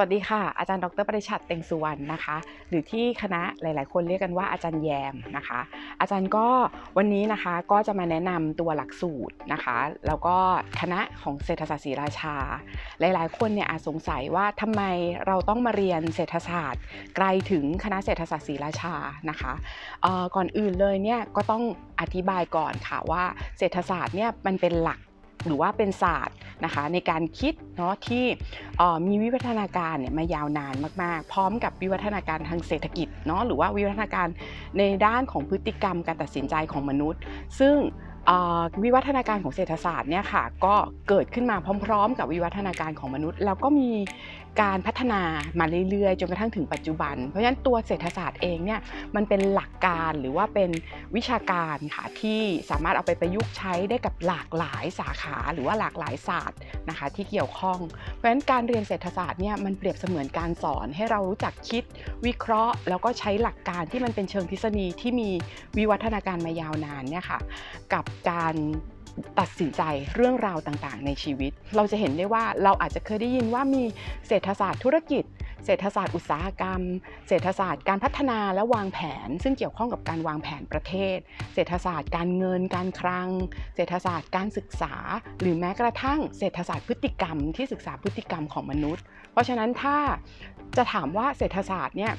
วัสดีค่ะ อาจารย์ดรปริชัดเต็งสุวรรณนะคะ หรือที่คณะหลาย ๆ คนเรียกกันว่าอาจารย์แยมนะคะ อาจารย์ก็วันนี้นะคะก็จะมาแนะนำตัวหลักสูตรนะคะ แล้วก็คณะของเศรษฐศาสตร์ศรีราชา หลาย ๆ คนเนี่ยอาจสงสัยว่าทำไมเราต้องมาเรียนเศรษฐศาสตร์ ไกลถึงคณะเศรษฐศาสตร์ศรีราชานะคะก่อนอื่นเลยเนี่ยก็ต้องอธิบายก่อนค่ะว่าเศรษฐศาสตร์เนี่ยมันเป็นหลัก หรือว่าเป็นศาสตร์นะคะในการคิดเนาะที่มีวิวัฒนาการเนี่ยมายาวนานมากๆ พร้อมกับวิวัฒนาการทางเศรษฐกิจเนาะหรือว่าวิวัฒนาการในด้านของพฤติกรรมการตัดสินใจของมนุษย์ ซึ่ง วิวัฒนาการของเศรษฐศาสตร์เนี่ยค่ะก็เกิดขึ้นมาพร้อม ๆ กับวิวัฒนาการของมนุษย์ แล้วก็มีการพัฒนามาเรื่อยๆจนกระทั่งถึงปัจจุบัน เพราะฉะนั้นตัวเศรษฐศาสตร์เองเนี่ยมันเป็นหลักการหรือว่าเป็นวิชาการค่ะที่สามารถเอาไปประยุกต์ใช้ได้กับหลากหลายสาขาหรือว่าหลากหลายศาสตร์นะคะที่เกี่ยวข้อง เพราะฉะนั้นการเรียนเศรษฐศาสตร์เนี่ยมันเปรียบเสมือนการสอนให้เรารู้จักคิดวิเคราะห์ แล้วก็ใช้หลักการที่มันเป็นเชิงทฤษฎีที่มีวิวัฒนาการมายาวนานเนี่ยค่ะกับการตัดสินใจเรื่องราวต่างๆ ในชีวิต เราจะเห็นได้ว่าเราอาจจะเคยได้ยินว่ามีเศรษฐศาสตร์ธุรกิจ เศรษฐศาสตร์อุตสาหกรรม เศรษฐศาสตร์การพัฒนาและวางแผน ซึ่งเกี่ยวข้องกับการวางแผนประเทศ เศรษฐศาสตร์การเงินการคลัง เศรษฐศาสตร์การศึกษา หรือแม้กระทั่งเศรษฐศาสตร์พฤติกรรมที่ศึกษาพฤติกรรมของมนุษย์ เพราะฉะนั้นถ้าจะถามว่าเศรษฐศาสตร์เนี่ย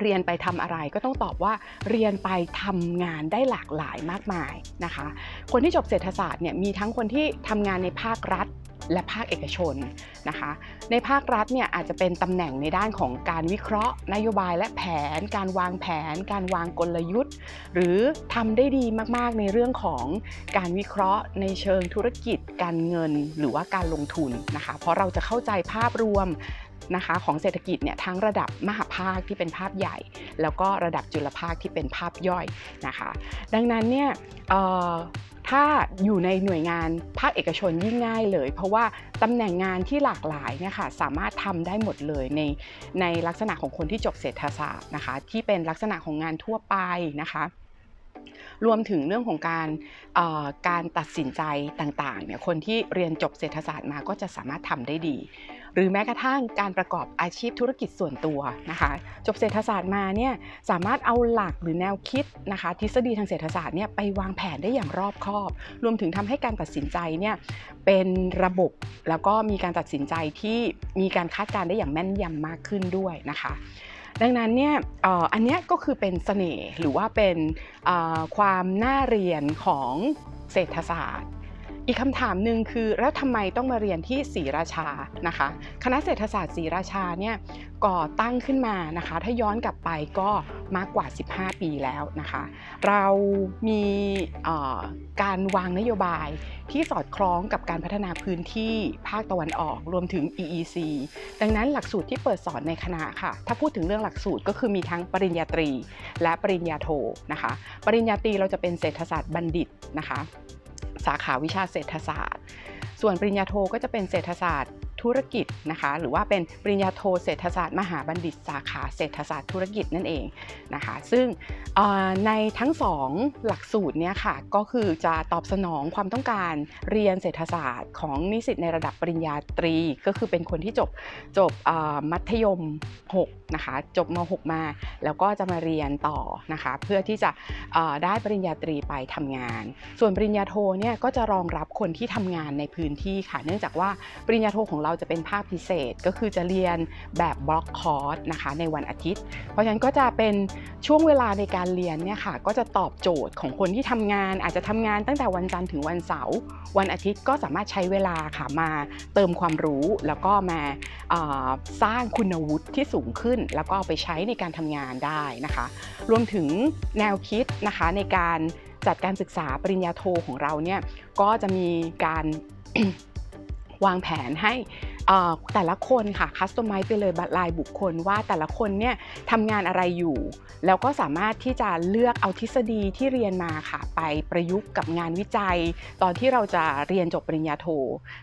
เรียนไปทำอะไรก็ต้องตอบว่าเรียนไปทำงานได้หลากหลายมากมายนะคะ คนที่จบเศรษฐศาสตร์เนี่ยมีทั้งคนที่ทำงานในภาครัฐและภาคเอกชนนะคะ ในภาครัฐเนี่ยอาจจะเป็นตำแหน่งในด้านของการวิเคราะห์ นโยบายและแผน การวางแผน การวางกลยุทธ์ หรือทำได้ดีมากๆในเรื่องของการวิเคราะห์ ในเชิงธุรกิจ การเงิน หรือว่าการลงทุนนะคะ เพราะเราจะเข้าใจภาพรวม นะคะของเศรษฐกิจเนี่ยทั้งระดับมหาภาคที่เป็นภาพใหญ่ แล้วก็ระดับจุลภาคที่เป็นภาพย่อยนะคะ ดังนั้นเนี่ยถ้าอยู่ในหน่วยงานภาคเอกชนยิ่งง่ายเลย เพราะว่าตำแหน่งงานที่หลากหลายเนี่ยค่ะสามารถทำได้หมดเลยในในลักษณะของคนที่จบเศรษฐศาสตร์นะคะ ที่เป็นลักษณะของงานทั่วไปนะคะรวมถึงเรื่องของการการตัดสินใจต่างๆเนี่ยคนที่เรียนจบเศรษฐศาสตร์มาก็จะสามารถทำได้ดี หรือแม้กระทั่งการประกอบอาชีพธุรกิจส่วนตัวนะคะจบเศรษฐศาสตร์มาเนี่ยสามารถเอาหลักหรือแนวคิดนะคะทฤษฎีทางเศรษฐศาสตร์เนี่ยไปวางแผนได้อย่างรอบคอบ รวมถึงทำให้การตัดสินใจเนี่ยเป็นระบบแล้วก็มีการตัดสินใจที่มีการคาดการณ์ได้อย่างแม่นยำมากขึ้นด้วยนะคะดังนั้นเนี่ยอันนี้ก็คือเป็นเสน่ห์หรือว่าเป็นความน่าเรียนของเศรษฐศาสตร์ อีกคำถามหนึ่งคือแล้วทำไมต้องมาเรียนที่ศรีราชานะคะ คณะเศรษฐศาสตร์ศรีราชาเนี่ยก่อตั้งขึ้นมานะคะ ถ้าย้อนกลับไปก็มากกว่า 15 ปีแล้วนะคะ เรามีการวางนโยบายที่สอดคล้องกับการพัฒนาพื้นที่ภาคตะวันออกรวมถึง EEC ดังนั้นหลักสูตรที่เปิดสอนในคณะค่ะ ถ้าพูดถึงเรื่องหลักสูตรก็คือมีทั้งปริญญาตรี และปริญญาโทนะคะ ปริญญาตรีเราจะเป็นเศรษฐศาสตร์บัณฑิตนะคะ สาขาวิชาเศรษฐศาสตร์ ส่วนปริญญาโทก็จะเป็นเศรษฐศาสตร์ ธุรกิจนะคะหรือว่าเป็นปริญญาโทเศรษฐศาสตร์มหาบัณฑิตสาขาเศรษฐศาสตร์ธุรกิจนั่นเองนะคะซึ่งในทั้งสองหลักสูตรเนี่ยค่ะก็คือจะตอบสนองความต้องการเรียนเศรษฐศาสตร์ของนิสิตในระดับปริญญาตรี ก็คือเป็นคนที่จบจบมัธยม 6 นะคะ จบม .6 มา แล้วก็จะมาเรียนต่อนะคะ เพื่อที่จะได้ปริญญาตรีไปทำงาน ส่วนปริญญาโทเนี่ยก็จะรองรับคนที่ทำงานในพื้นที่ค่ะ เนื่องจากว่าปริญญาโทของเราจะเป็นภาคพิเศษก็คือจะเรียนแบบบล็อกคอร์สนะคะในวันอาทิตย์ เพราะฉะนั้นก็จะเป็นช่วงเวลาในการเรียนเนี่ยค่ะก็จะตอบโจทย์ของคนที่ทำงาน อาจจะทำงานตั้งแต่วันจันทร์ถึงวันเสาร์วันอาทิตย์ก็สามารถใช้เวลาค่ะมาเติมความรู้แล้วก็มาสร้างคุณวุฒิที่สูงขึ้น แล้วก็เอาไปใช้ในการทำงานได้นะคะ รวมถึงแนวคิดนะคะในการจัดการศึกษาปริญญาโทของเราเนี่ยก็จะมีการวางแผนให้ แต่ละคนค่ะคัสตอมไมซ์ไปเลยบัตรลายบุคคลว่าแต่ละคนเนี่ยทำงานอะไรอยู่ แล้วก็สามารถที่จะเลือกเอาทฤษฎีที่เรียนมาค่ะ ไปประยุกต์กับงานวิจัย ตอนที่เราจะเรียนจบปริญญาโท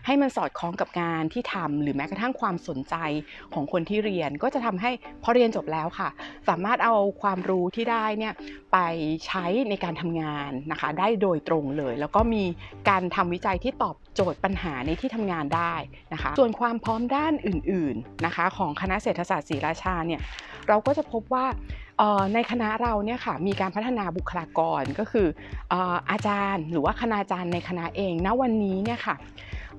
ให้มันสอดคล้องกับงานที่ทำหรือแม้กระทั่งความสนใจของคนที่เรียนก็จะทำให้พอเรียนจบแล้วค่ะ สามารถเอาความรู้ที่ได้เนี่ยไปใช้ในการทำงานนะคะ ได้โดยตรงเลย แล้วก็มีการทำวิจัยที่ตอบโจทย์ปัญหาในที่ทำงานได้นะคะ ส่วนความความพร้อมด้านอื่นๆนะคะของคณะเศรษฐศาสตร์ศรีราชาเนี่ยเราก็จะพบว่าในคณะเราเนี่ยค่ะมีการพัฒนาบุคลากรก็คืออาจารย์หรือว่าคณาจารย์ในคณะเองณวันนี้เนี่ยค่ะ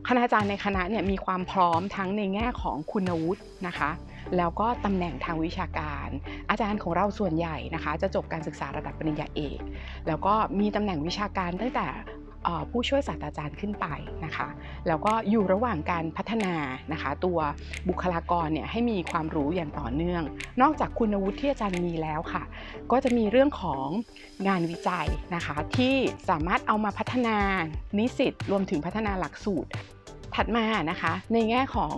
คณาจารย์ในคณะเนี่ยมีความพร้อมทั้งในแง่ของคุณวุฒินะคะแล้วก็ตำแหน่งทางวิชาการ อาจารย์ของเราส่วนใหญ่นะคะ จะจบการศึกษาระดับปริญญาเอก แล้วก็มีตำแหน่งวิชาการตั้งแต่ ผู้ช่วยศาสตราจารย์ขึ้นไปนะคะ แล้วก็อยู่ระหว่างการพัฒนานะคะ ตัวบุคลากรเนี่ยให้มีความรู้อย่างต่อเนื่อง นอกจากคุณวุฒิที่อาจารย์มีแล้วค่ะ ก็จะมีเรื่องของงานวิจัยนะคะ ที่สามารถเอามาพัฒนานิสิตรวมถึงพัฒนาหลักสูตร ถัดมานะคะในแง่ของ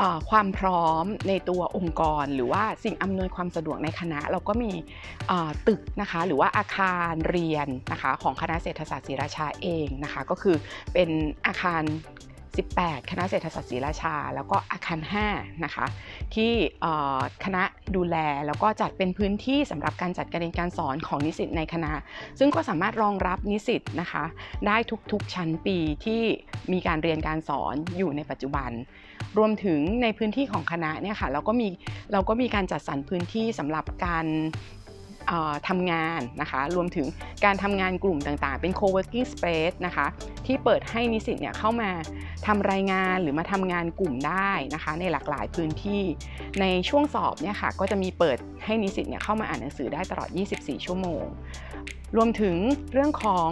อความพร้อมในตัวองค์กร หรือว่าสิ่งอำนวยความสะดวกในคณะ เราก็มีตึกนะคะหรือว่าอาคารเรียนนะคะของคณะเศรษฐศาสตร์ศรีราชาเองนะคะก็คือเป็นอาคาร 18 คณะเศรษฐศาสตร์ศรีราชา แล้วก็อาคาร 5 นะคะ ที่คณะดูแลแล้วก็จัดเป็นพื้นที่สำหรับการจัดการเรียนการสอนของนิสิตในคณะ ซึ่งก็สามารถรองรับนิสิตนะคะ ได้ทุกๆชั้นปีที่มีการเรียนการสอนอยู่ในปัจจุบัน รวมถึงในพื้นที่ของคณะเนี่ยค่ะเราก็มีเราก็มีการจัดสรรพื้นที่สำหรับการ ทำงานนะคะ รวมถึงการทำงานกลุ่มต่างๆ เป็น co-working space นะคะ ที่เปิดให้นิสิตเนี่ยเข้ามาทำรายงานหรือมาทำงานกลุ่มได้นะคะ ในหลากหลายพื้นที่ ในช่วงสอบเนี่ยค่ะ ก็จะมีเปิดให้นิสิตเนี่ยเข้ามาอ่านหนังสือได้ตลอด 24 ชั่วโมง รวมถึงเรื่องของ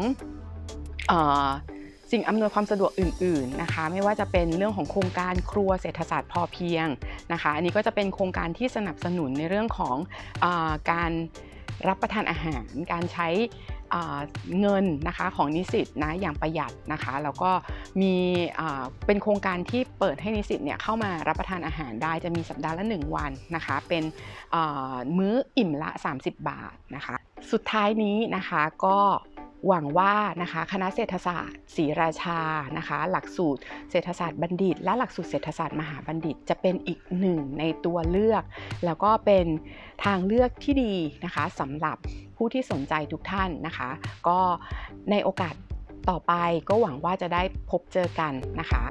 สิ่งอำนวยความสะดวกอื่นๆนะคะ ไม่ว่าจะเป็นเรื่องของโครงการครัวเศรษฐศาสตร์พอเพียงนะคะ อันนี้ก็จะเป็นโครงการที่สนับสนุนในเรื่องของอการ รับประทานอาหารการใช้เงินนะคะของนิสิตนะอย่างประหยัดนะคะแล้วก็มีเป็นโครงการที่เปิดให้นิสิตเนี่ยเข้ามารับประทานอาหารได้จะมีสัปดาห์ละ 1 วันนะคะเป็นมื้ออิ่มละ 30 บาทนะคะสุดท้ายนี้นะคะก็ หวังว่านะคะคณะเศรษฐศาสตร์ศรีราชานะคะ หลักสูตรเศรษฐศาสตร์บัณฑิต และหลักสูตรเศรษฐศาสตร์มหาบัณฑิต จะเป็นอีกหนึ่งในตัวเลือก แล้วก็เป็นทางเลือกที่ดีนะคะสำหรับผู้ที่สนใจทุกท่านนะคะ ก็ในโอกาสต่อไปก็หวังว่าจะได้พบเจอกันนะคะ